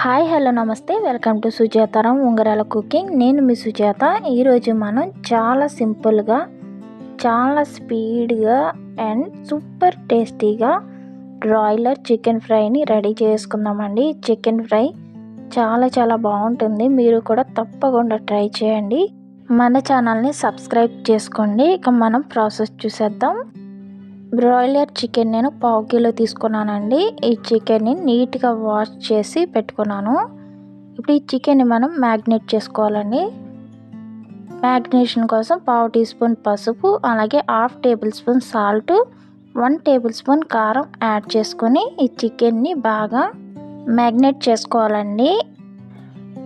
Hi hello నమస్తే. Welcome to Sujataram Ungarala cooking. నేను మీ సుజాత. ఈరోజు మనం చాలా సింపుల్గా చాలా స్పీడ్గా అండ్ సూపర్ టేస్టీగా బ్రాయిలర్ చికెన్ ఫ్రైని రెడీ చేసుకుందామండి. చికెన్ ఫ్రై చాలా చాలా బాగుంటుంది. మీరు కూడా తప్పకుండా ట్రై చేయండి. మన ఛానల్ని సబ్స్క్రైబ్ చేసుకోండి. ఇక మనం ప్రాసెస్ చూసేద్దాం. బ్రాయిలర్ చికెన్ నేను పావు కిలో తీసుకున్నానండి. ఈ చికెన్ని నీట్గా వాష్ చేసి పెట్టుకున్నాను. ఇప్పుడు ఈ చికెన్ని మనం మ్యాగ్నేట్ చేసుకోవాలండి. మ్యాగ్నేషన్ కోసం పావు టీ స్పూన్ పసుపు అలాగే half tablespoon salt one tablespoon కారం యాడ్ చేసుకొని ఈ చికెన్ని బాగా మ్యాగ్నేట్ చేసుకోవాలండి.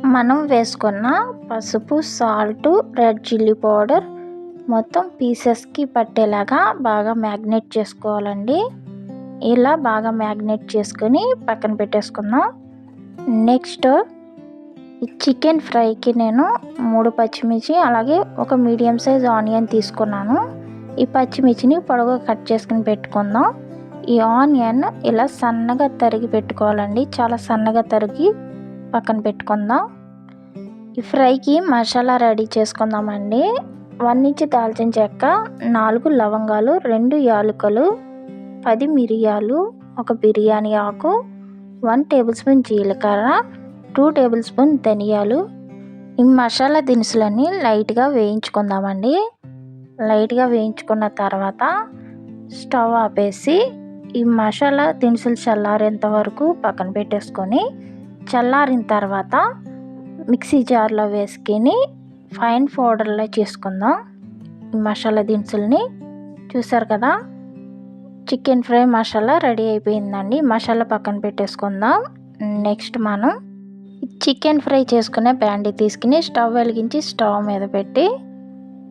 మనం వేసుకున్న పసుపు సాల్ట్ రెడ్ చిల్లీ పౌడర్ మొత్తం పీసెస్కి పట్టేలాగా బాగా మ్యాగ్నేట్ చేసుకోవాలండి. ఇలా బాగా మ్యాగ్నేట్ చేసుకొని పక్కన పెట్టేసుకుందాం. నెక్స్ట్ చికెన్ ఫ్రైకి నేను మూడు పచ్చిమిర్చి అలాగే ఒక మీడియం సైజ్ ఆనియన్ తీసుకున్నాను. ఈ పచ్చిమిర్చిని పొడవుగా కట్ చేసుకుని పెట్టుకుందాం. ఈ ఆనియన్ ఇలా సన్నగా తరిగి పెట్టుకోవాలండి. చాలా సన్నగా తరిగి పక్కన పెట్టుకుందాం. ఈ ఫ్రైకి మసాలా రెడీ చేసుకుందామండి. వన్ ఇంచ్ దాల్చిన చెక్క నాలుగు లవంగాలు రెండు యాలకులు పది మిరియాలు ఒక బిర్యానీ ఆకు వన్ టేబుల్ స్పూన్ జీలకర్ర టూ టేబుల్ స్పూన్ ధనియాలు. ఈ మసాలా దినుసులన్నీ లైట్గా వేయించుకుందామండి. లైట్గా వేయించుకున్న తర్వాత స్టవ్ ఆపేసి ఈ మసాలా దినుసులు చల్లారేంత వరకు పక్కన పెట్టేసుకొని చల్లారిన తర్వాత మిక్సీ జార్లో వేసుకొని ఫైన్ పౌడర్లో చేసుకుందాం. మసాలా దినుసుల్ని చూసారు కదా? చికెన్ ఫ్రై మసాలా రెడీ అయిపోయిందండి. మసాలా పక్కన పెట్టేసుకుందాం. నెక్స్ట్ మనం చికెన్ ఫ్రై చేసుకునే బ్యాండీ తీసుకుని స్టవ్ వెలిగించి స్టవ్ మీద పెట్టి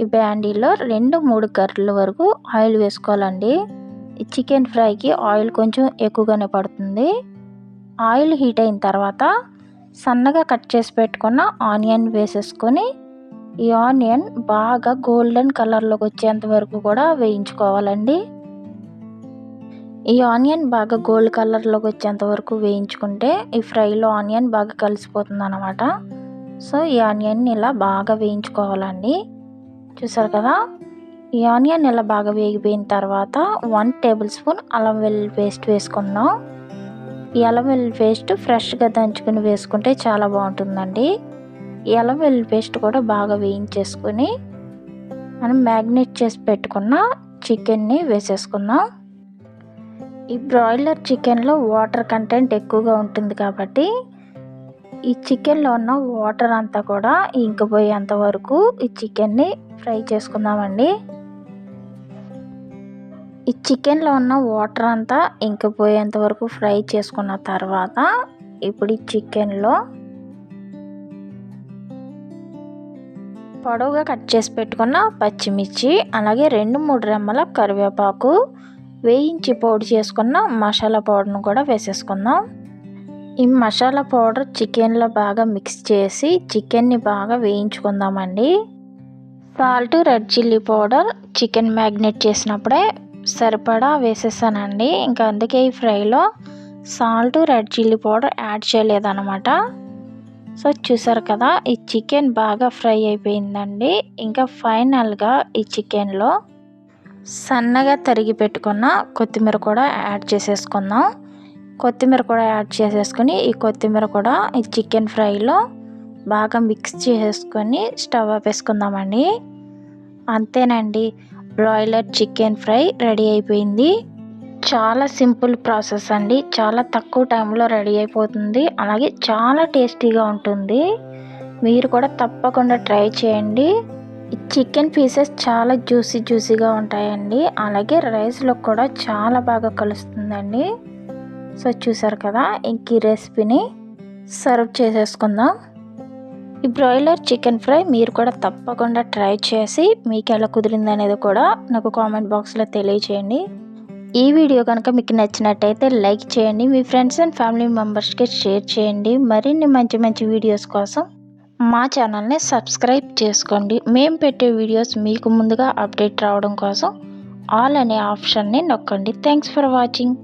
ఈ బ్యాండీలో రెండు మూడు కర్రల వరకు ఆయిల్ వేసుకోవాలండి. ఈ చికెన్ ఫ్రైకి ఆయిల్ కొంచెం ఎక్కువగానే పడుతుంది. ఆయిల్ హీట్ అయిన తర్వాత సన్నగా కట్ చేసి పెట్టుకున్న ఆనియన్ వేసేసుకొని ఈ ఆనియన్ బాగా గోల్డెన్ కలర్లోకి వచ్చేంత వరకు కూడా వేయించుకోవాలండి. ఈ ఆనియన్ బాగా గోల్డ్ కలర్లోకి వచ్చేంత వరకు వేయించుకుంటే ఈ ఫ్రైలో ఆనియన్ బాగా కలిసిపోతుంది అనమాట సో ఈ ఆనియన్ ఇలా బాగా వేయించుకోవాలండి. చూసారు కదా? ఈ ఆనియన్ ఇలా బాగా వేగిపోయిన తర్వాత వన్ టేబుల్ స్పూన్ అల్లం వెల్లుల్లి పేస్ట్ వేసుకుందాం. ఈ అల్లం వెల్లుల్లి పేస్ట్ ఫ్రెష్గా దంచుకుని వేసుకుంటే చాలా బాగుంటుందండి. ఈ అల్లం వెల్లుల్లి పేస్ట్ కూడా బాగా వేయించేసుకొని మనం మ్యాగ్నేట్ చేసి పెట్టుకున్న చికెన్ని వేసేసుకుందాం. ఈ బ్రాయిలర్ చికెన్లో వాటర్ కంటెంట్ ఎక్కువగా ఉంటుంది కాబట్టి ఈ చికెన్లో ఉన్న వాటర్ అంతా కూడా ఇంకిపోయేంత వరకు ఈ చికెన్ని ఫ్రై చేసుకుందామండి. ఈ చికెన్లో ఉన్న వాటర్ అంతా ఇంకిపోయేంత వరకు ఫ్రై చేసుకున్న తర్వాత ఇప్పుడు ఈ చికెన్లో పొడవుగా కట్ చేసి పెట్టుకున్న పచ్చిమిర్చి అలాగే రెండు మూడు రెమ్మల కరివేపాకు వేయించి పౌడర్ చేసుకున్న మసాలా పౌడర్ను కూడా వేసేసుకుందాం. ఈ మసాలా పౌడర్ చికెన్లో బాగా మిక్స్ చేసి చికెన్ని బాగా వేయించుకుందామండి. Salt red chilli powder chicken marinate చేసినప్పుడే సరిపడా వేసేసానండి. ఇంకా అందుకే ఈ ఫ్రైలో salt red chilli powder add చేయలేదన్నమాట. సో చూసారు కదా ఈ చికెన్ బాగా ఫ్రై అయిపోయిందండి. ఇంకా ఫైనల్గా ఈ చికెన్లో సన్నగా తరిగి పెట్టుకున్న కొత్తిమీర కూడా యాడ్ చేసేసుకుందాం. కొత్తిమీర కూడా యాడ్ చేసేసుకొని ఈ కొత్తిమీర కూడా ఈ చికెన్ ఫ్రైలో బాగా మిక్స్ చేసేసుకొని స్టవ్ ఆపేసుకుందామండి. అంతేనండి బ్రాయిలర్ చికెన్ ఫ్రై రెడీ అయిపోయింది. చాలా సింపుల్ ప్రాసెస్ అండి. చాలా తక్కువ టైంలో రెడీ అయిపోతుంది. అలాగే చాలా టేస్టీగా ఉంటుంది. మీరు కూడా తప్పకుండా ట్రై చేయండి. చికెన్ పీసెస్ చాలా జ్యూసీ జ్యూసీగా ఉంటాయండి. అలాగే రైస్లో కూడా చాలా బాగా కలుస్తుందండి. సో చూసారు కదా ఇంక ఈ రెసిపీని సర్వ్ చేసేసుకుందాం. ఈ బ్రాయిలర్ చికెన్ ఫ్రై మీరు కూడా తప్పకుండా ట్రై చేసి మీకు ఎలా కుదిరింది అనేది కూడా నాకు కామెంట్ బాక్స్లో తెలియచేయండి. ఈ వీడియో కనుక మీకు నచ్చినట్టయితే లైక్ చేయండి మీ ఫ్రెండ్స్ అండ్ ఫ్యామిలీ మెంబర్స్కి షేర్ చేయండి. మరిన్ని మంచి మంచి వీడియోస్ కోసం మా ఛానల్ని సబ్స్క్రైబ్ చేసుకోండి. మేము పెట్టే వీడియోస్ మీకు ముందుగా అప్డేట్ రావడం కోసం ఆల్ అనే ఆప్షన్ని నొక్కండి. Thanks for watching.